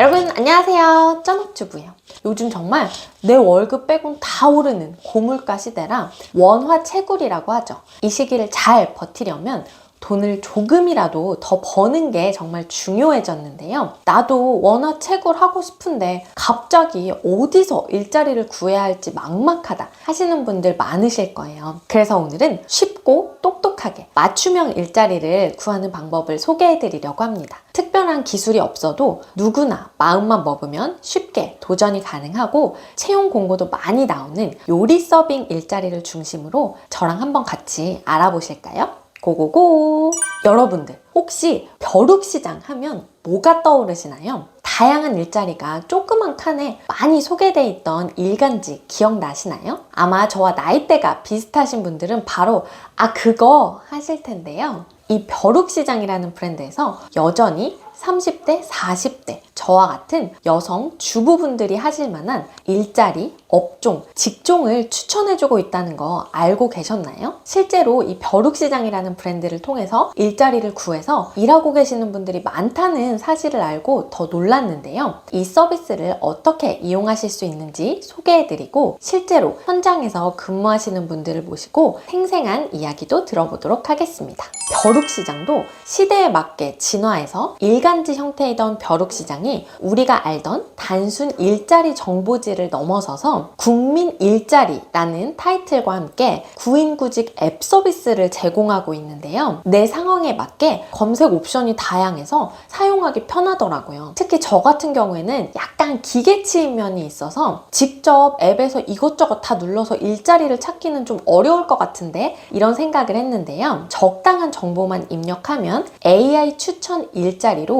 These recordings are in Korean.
여러분 안녕하세요 쩌먹주부예요 요즘 정말 내 월급 빼곤 다 오르는 고물가 시대라 원화 채굴이라고 하죠 이 시기를 잘 버티려면 돈을 조금이라도 더 버는 게 정말 중요해졌는데요. 나도 원화 채굴하고 싶은데 갑자기 어디서 일자리를 구해야 할지 막막하다 하시는 분들 많으실 거예요. 그래서 오늘은 쉽고 똑 똑하게 맞춤형 일자리를 구하는 방법을 소개해 드리려고 합니다. 특별한 기술이 없어도 누구나 마음만 먹으면 쉽게 도전이 가능하고 채용 공고도 많이 나오는 요리 서빙 일자리를 중심으로 저랑 한번 같이 알아보실까요? 고고고! 여러분들, 혹시 벼룩시장 하면 뭐가 떠오르시나요? 다양한 일자리가 조그만 칸에 많이 소개돼 있던 일간지 기억나시나요? 아마 저와 나이대가 비슷하신 분들은 바로 아, 그거 하실 텐데요. 이 벼룩시장이라는 브랜드에서 여전히 30대, 40대, 저와 같은 여성 주부분들이 하실 만한 일자리, 업종, 직종을 추천해주고 있다는 거 알고 계셨나요? 실제로 이 벼룩시장이라는 브랜드를 통해서 일자리를 구해서 일하고 계시는 분들이 많다는 사실을 알고 더 놀랐는데요. 이 서비스를 어떻게 이용하실 수 있는지 소개해드리고 실제로 현장에서 근무하시는 분들을 모시고 생생한 이야기도 들어보도록 하겠습니다. 벼룩시장도 시대에 맞게 진화해서 일간 지 형태이던 벼룩시장이 우리가 알던 단순 일자리 정보지를 넘어서서 국민 일자리라는 타이틀과 함께 구인구직 앱 서비스를 제공하고 있는데요. 내 상황에 맞게 검색 옵션이 다양해서 사용하기 편하더라고요. 특히 저 같은 경우에는 약간 기계치인 면이 있어서 직접 앱에서 이것저것 다 눌러서 일자리를 찾기는 좀 어려울 것 같은데 이런 생각을 했는데요. 적당한 정보만 입력하면 AI 추천 일자리로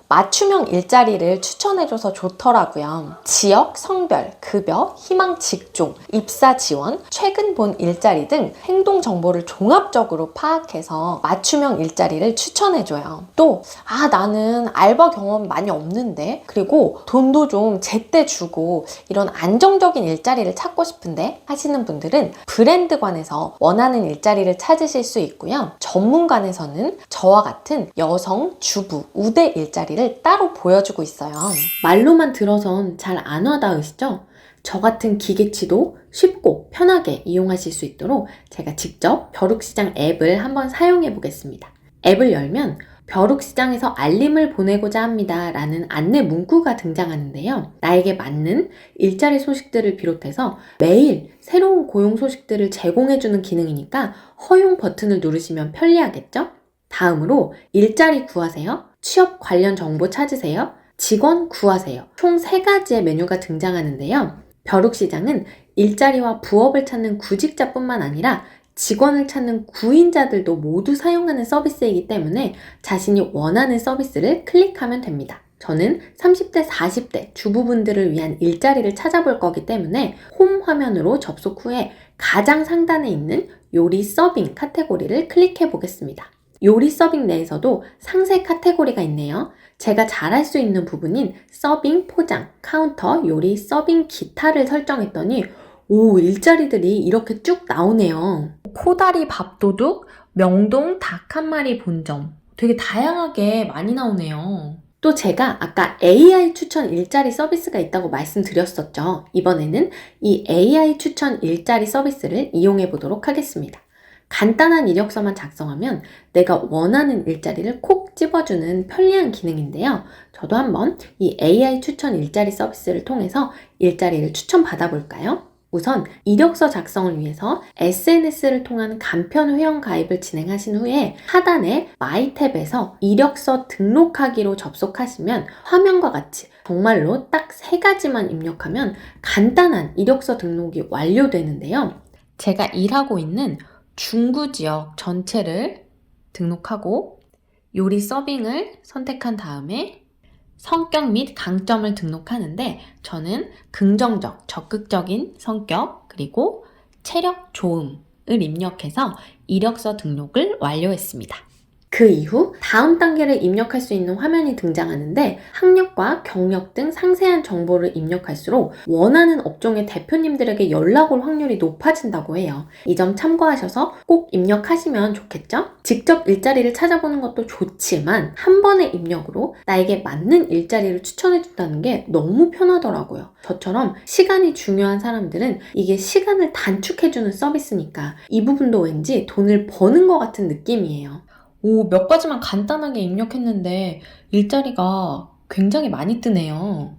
맞춤형 일자리를 추천해줘서 좋더라고요. 지역, 성별, 급여, 희망 직종, 입사 지원, 최근 본 일자리 등 행동 정보를 종합적으로 파악해서 맞춤형 일자리를 추천해줘요. 또, 아, 나는 알바 경험 많이 없는데, 그리고 돈도 좀 제때 주고 이런 안정적인 일자리를 찾고 싶은데 하시는 분들은 브랜드관에서 원하는 일자리를 찾으실 수 있고요. 전문관에서는 저와 같은 여성, 주부, 우대 일자리를 따로 보여주고 있어요. 말로만 들어선 잘 안 와닿으시죠? 저 같은 기계치도 쉽고 편하게 이용하실 수 있도록 제가 직접 벼룩시장 앱을 한번 사용해 보겠습니다. 앱을 열면 벼룩시장에서 알림을 보내고자 합니다. 라는 안내 문구가 등장하는데요. 나에게 맞는 일자리 소식들을 비롯해서 매일 새로운 고용 소식들을 제공해주는 기능이니까 허용 버튼을 누르시면 편리하겠죠? 다음으로 일자리 구하세요. 취업 관련 정보 찾으세요. 직원 구하세요. 총세 가지의 메뉴가 등장하는데요. 벼룩시장은 일자리와 부업을 찾는 구직자뿐만 아니라 직원을 찾는 구인자들도 모두 사용하는 서비스이기 때문에 자신이 원하는 서비스를 클릭하면 됩니다. 저는 30대, 40대 주부분들을 위한 일자리를 찾아볼 거기 때문에 홈 화면으로 접속 후에 가장 상단에 있는 요리 서빙 카테고리를 클릭해 보겠습니다. 요리 서빙 내에서도 상세 카테고리가 있네요. 제가 잘할 수 있는 부분인 서빙, 포장, 카운터, 요리, 서빙, 기타를 설정했더니 오, 일자리들이 이렇게 쭉 나오네요. 코다리 밥도둑, 명동 닭 한 마리 본점. 되게 다양하게 많이 나오네요. 또 제가 아까 AI 추천 일자리 서비스가 있다고 말씀드렸었죠. 이번에는 이 AI 추천 일자리 서비스를 이용해 보도록 하겠습니다. 간단한 이력서만 작성하면 내가 원하는 일자리를 콕 집어주는 편리한 기능인데요. 저도 한번 이 AI 추천 일자리 서비스를 통해서 일자리를 추천받아 볼까요? 우선 이력서 작성을 위해서 SNS를 통한 간편 회원 가입을 진행하신 후에 하단에 마이 탭에서 이력서 등록하기로 접속하시면 화면과 같이 정말로 딱 세 가지만 입력하면 간단한 이력서 등록이 완료되는데요. 제가 일하고 있는 중구 지역 전체를 등록하고 요리 서빙을 선택한 다음에 성격 및 강점을 등록하는데 저는 긍정적, 적극적인 성격 그리고 체력 좋음을 입력해서 이력서 등록을 완료했습니다. 그 이후 다음 단계를 입력할 수 있는 화면이 등장하는데 학력과 경력 등 상세한 정보를 입력할수록 원하는 업종의 대표님들에게 연락 올 확률이 높아진다고 해요. 이 점 참고하셔서 꼭 입력하시면 좋겠죠? 직접 일자리를 찾아보는 것도 좋지만 한 번의 입력으로 나에게 맞는 일자리를 추천해준다는 게 너무 편하더라고요. 저처럼 시간이 중요한 사람들은 이게 시간을 단축해주는 서비스니까 이 부분도 왠지 돈을 버는 것 같은 느낌이에요. 오, 몇 가지만 간단하게 입력했는데 일자리가 굉장히 많이 뜨네요.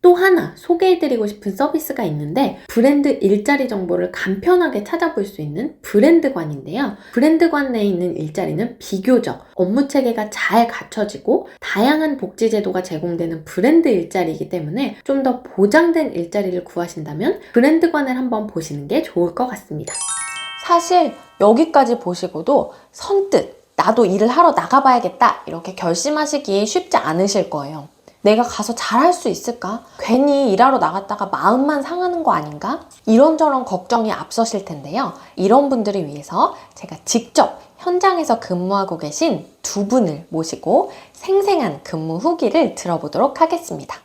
또 하나 소개해드리고 싶은 서비스가 있는데 브랜드 일자리 정보를 간편하게 찾아볼 수 있는 브랜드관인데요. 브랜드관 내에 있는 일자리는 비교적 업무 체계가 잘 갖춰지고 다양한 복지 제도가 제공되는 브랜드 일자리이기 때문에 좀 더 보장된 일자리를 구하신다면 브랜드관을 한번 보시는 게 좋을 것 같습니다. 사실 여기까지 보시고도 선뜻 나도 일을 하러 나가봐야겠다 이렇게 결심하시기 쉽지 않으실 거예요. 내가 가서 잘할 수 있을까? 괜히 일하러 나갔다가 마음만 상하는 거 아닌가? 이런저런 걱정이 앞서실 텐데요. 이런 분들을 위해서 제가 직접 현장에서 근무하고 계신 두 분을 모시고 생생한 근무 후기를 들어보도록 하겠습니다.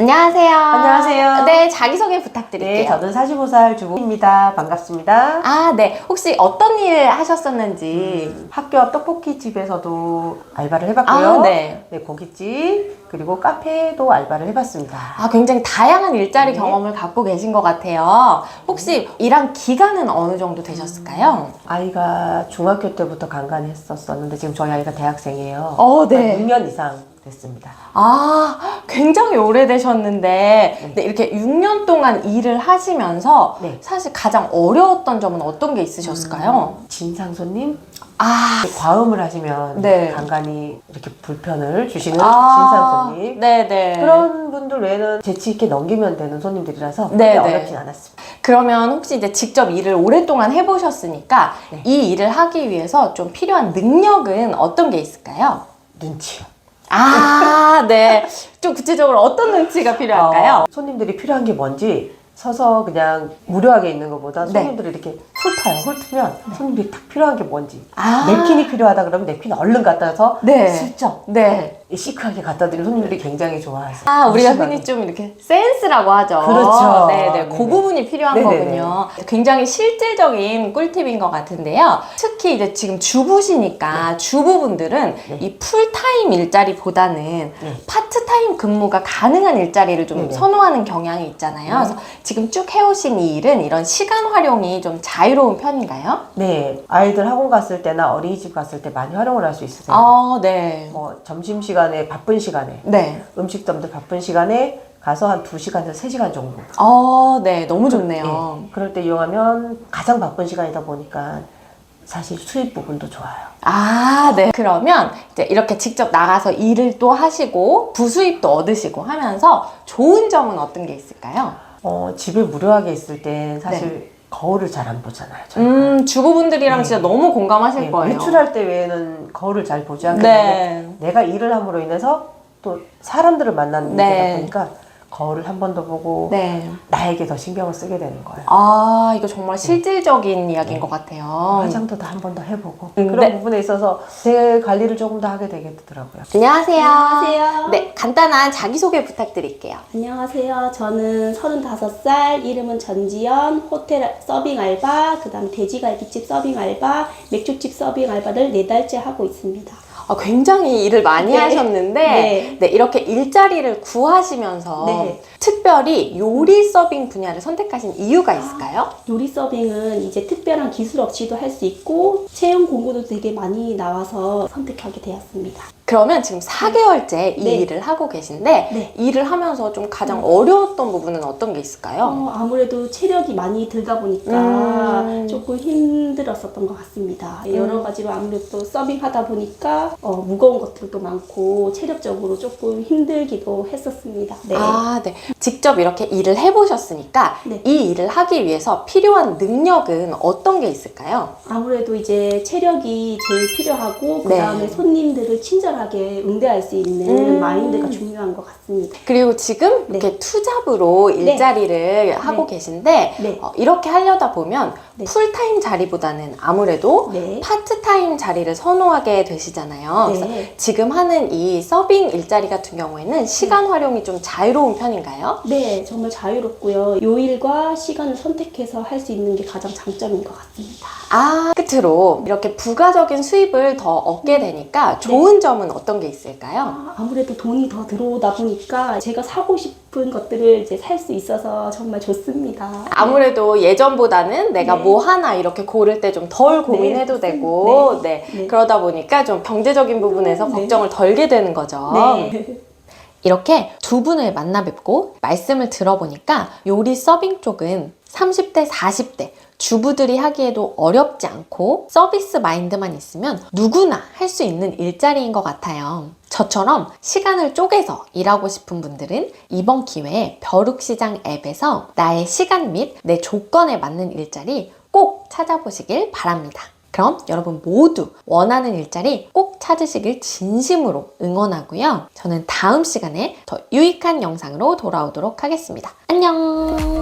안녕하세요. 안녕하세요. 네, 자기소개 부탁드릴게요. 네, 저는 45살 주부입니다. 반갑습니다. 아, 네. 혹시 어떤 일 하셨었는지. 음, 학교 앞 떡볶이 집에서도 알바를 해봤고요. 아, 네. 네, 고깃집 그리고 카페도 알바를 해봤습니다. 아, 굉장히 다양한 일자리 네. 경험을 갖고 계신 것 같아요. 혹시 일한 기간은 어느 정도 되셨을까요? 아이가 중학교 때부터 간간했었었는데 지금 저희 아이가 대학생이에요. 어, 네. 한 6년 이상 됐습니다. 아, 굉장히 오래되셨는데, 네, 이렇게 6년 동안 일을 하시면서 네. 사실 가장 어려웠던 점은 어떤 게 있으셨을까요? 음, 진상 손님 아, 과음을 하시면 네. 간간히 이렇게 불편을 주시는 아, 진상 손님. 네네. 그런 분들 외에는 재치 있게 넘기면 되는 손님들이라서 네, 크게 네. 어렵진 않았습니다. 그러면 혹시 이제 직접 일을 오랫동안 해보셨으니까 네. 이 일을 하기 위해서 좀 필요한 능력은 어떤 게 있을까요? 눈치요. 아, 네. 좀 구체적으로 어떤 눈치가 필요할까요? 어, 손님들이 필요한 게 뭔지 서서 그냥 무료하게 있는 것보다 네. 손님들이 이렇게 훑어요. 훑으면 손님들이 딱 필요한 게 뭔지. 아. 냅킨이 필요하다 그러면 냅킨 얼른 갖다 서 네. 슬쩍 네. 시크하게 갖다 드리는 손님들이 굉장히 좋아하세요. 아, 우리가 무심하게. 흔히 좀 이렇게 센스라고 하죠. 그렇죠. 네네. 그 네네. 부분이 필요한 네네네. 거군요. 굉장히 실질적인 꿀팁인 것 같은데요. 특히 이제 지금 주부시니까 주부분들은 네. 이 풀타임 일자리보다는 네. 파트타임 근무가 가능한 일자리를 좀 네네. 선호하는 경향이 있잖아요. 네. 그래서 지금 쭉 해오신 이 일은 이런 시간 활용이 좀 자유로운 편인가요? 네. 아이들 학원 갔을 때나 어린이집 갔을 때 많이 활용을 할 수 있으세요. 아, 네. 뭐 점심 시간에 바쁜 시간에 네. 음식점들 바쁜 시간에 가서 한 2시간에서 3시간 정도 어, 네. 너무 좋네요. 예, 그럴 때 이용하면 가장 바쁜 시간이다 보니까 사실 수입 부분도 좋아요. 아, 네. 그러면 이제 이렇게 직접 나가서 일을 또 하시고 부수입도 얻으시고 하면서 좋은 점은 어떤 게 있을까요? 어, 집에 무료하게 있을 땐 사실 거울을 잘 안 보잖아요. 저희가. 음, 주부분들이랑 네. 진짜 너무 공감하실 네, 거예요. 외출할 때 외에는 거울을 잘 보지 때문에 네. 내가 일을 함으로 인해서 또 사람들을 만나는 네. 일이다 보니까 거울을 한 번 더 보고 네. 나에게 더 신경을 쓰게 되는 거예요. 아, 이거 정말 실질적인 이야기인 것 같아요. 화장도 다 한 번 더 해보고 음, 그런 네. 부분에 있어서 제 관리를 조금 더 하게 되겠더라고요. 안녕하세요. 안녕하세요. 네, 간단한 자기소개 부탁드릴게요. 안녕하세요. 저는 35살, 이름은 전지연, 호텔 서빙 알바, 그 다음 돼지갈비집 서빙 알바, 맥주집 서빙 알바를 네 달째 하고 있습니다. 아, 굉장히 일을 많이 네. 하셨는데 네. 네, 이렇게 일자리를 구하시면서 네. 특별히 요리 서빙 분야를 선택하신 이유가 있을까요? 요리 서빙은 이제 특별한 기술 없이도 할 수 있고 채용 공고도 되게 많이 나와서 선택하게 되었습니다. 그러면 지금 4개월째 이 네. 일을 하고 계신데 네. 일을 하면서 좀 가장 어려웠던 부분은 어떤 게 있을까요? 어, 아무래도 체력이 많이 들다 보니까 음. 조금 힘들었었던 것 같습니다. 음. 여러 가지로 아무래도 서빙하다 보니까 어, 무거운 것들도 많고 체력적으로 조금 힘들기도 했었습니다. 네. 아, 네. 직접 이렇게 일을 해보셨으니까 네. 이 일을 하기 위해서 필요한 능력은 어떤 게 있을까요? 아무래도 이제 체력이 제일 필요하고 그 네. 다음에 손님들을 친절하게 친절하게 응대할 수 있는 음. 마인드가 중요한 것 같습니다. 그리고 지금 네. 이렇게 투잡으로 일자리를 하고 계신데 네. 어, 이렇게 하려다 보면 네. 풀타임 자리보다는 아무래도 네. 파트타임 자리를 선호하게 되시잖아요. 네. 그래서 지금 하는 이 서빙 일자리 같은 경우에는 시간 활용이 좀 자유로운 편인가요? 네, 정말 자유롭고요. 요일과 시간을 선택해서 할 수 있는 게 가장 장점인 것 같습니다. 아, 끝으로 이렇게 부가적인 수입을 더 얻게 되니까 좋은 점은 어떤 게 있을까요? 아, 아무래도 돈이 더 들어오다 보니까 제가 사고 싶은 것들을 이제 살 수 있어서 정말 좋습니다. 아무래도 예전보다는 내가 네. 뭐 하나 이렇게 고를 때 좀 덜 고민해도 네, 되고, 네. 네. 그러다 보니까 좀 경제적인 부분에서 네. 걱정을 덜게 되는 거죠. 네. 이렇게 두 분을 만나 뵙고 말씀을 들어보니까 요리 서빙 쪽은 30대, 40대 주부들이 하기에도 어렵지 않고 서비스 마인드만 있으면 누구나 할 수 있는 일자리인 것 같아요. 저처럼 시간을 쪼개서 일하고 싶은 분들은 이번 기회에 벼룩시장 앱에서 나의 시간 및 내 조건에 맞는 일자리 꼭 찾아보시길 바랍니다. 그럼 여러분 모두 원하는 일자리 꼭 찾으시길 진심으로 응원하고요. 저는 다음 시간에 더 유익한 영상으로 돌아오도록 하겠습니다. 안녕!